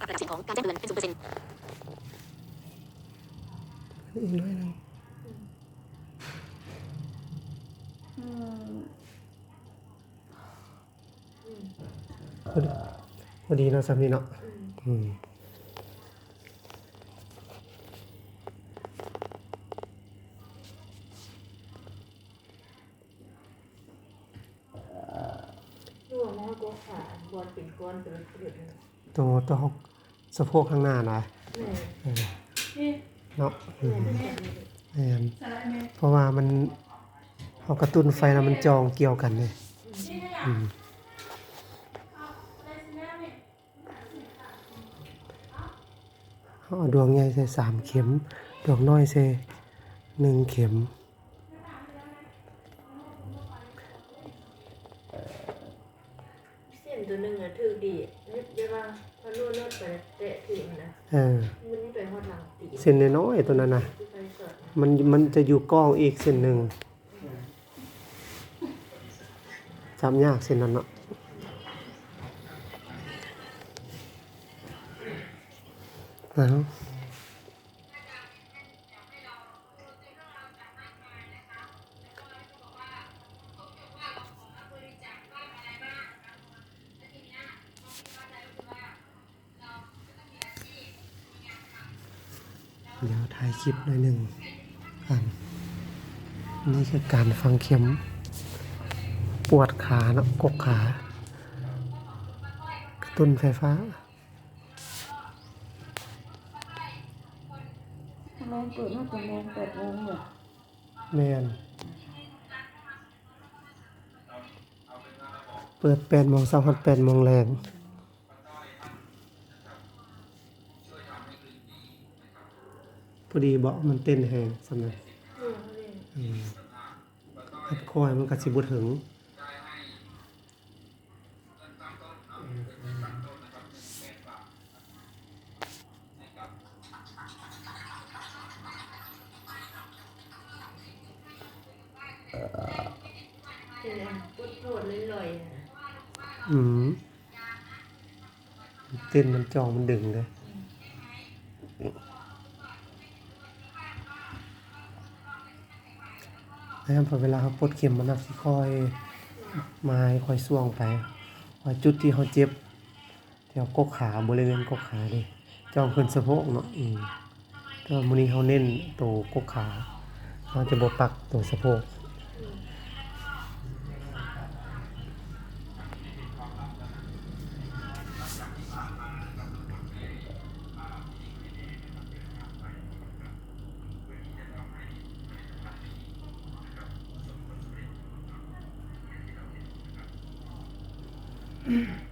ปรับระดับเสียงของการแจ้งเตือนเป็นศูนย์เปอร์เซ็นต์อีกหน้อยนึงอืมพอดีพอดีเนาะสามีเนาะอืมรวมแล้วก็ขาดบอลเป็นก้อนเป็นเกลือ เลยตัวตัวหกสะโพกข้างหน้านะแม่เออนี่เนาะอืมแม่แม่นเพราะว่ามันเอากระตุ้นไฟแล้วมันจองเกี่ยวกันเลยอืมเอาดวงใหญ่ใส่สามเข็ม ดวงน้อยใส่หนึ่งเข็มเส้นตัวหนึ่งอะถือดีนึกได้ ว่าพอรวดรดไปเตะถึงนะเออมันไปหอดหลังตีเส้นน้อยๆตัวนั้นนะที่ไปสดมันมันจะอยู่กล้องอีกเส้นหนึ่งจำยากเส้นนั้นเนาะเอา เดี๋ยวถ่ายคลิปหน่อยหนึ่งกันนี่คือการฟังเข็ม ปวดขาเนอะกกขากระตุ้นไฟฟ้าทำไมเปิดมาประมาณแปดโมงเนี่ยแมนเปิดแปดโมงเช้าหัดแปดโมงแรง พอดีเบาะมันเต้นแหงสำนักพัดคอยมันกระสิบุถึงเป็นอันพุดโทษลอยๆนะอืมเต้นมันจองมันดึงเลย แล้วพอเวลาเขาปลดเข็มมันนักสิคอยไม้คอยส่วงไปว่าจุดที่เขาเจ็บแถวกกขาบริเวณกกขาดิจองขึ้นสะโพกเนาะอืมก็มือนี้เขาเน้นตัวกกขาเขาจะบ่ปักตัวสะโพก Mm-hmm.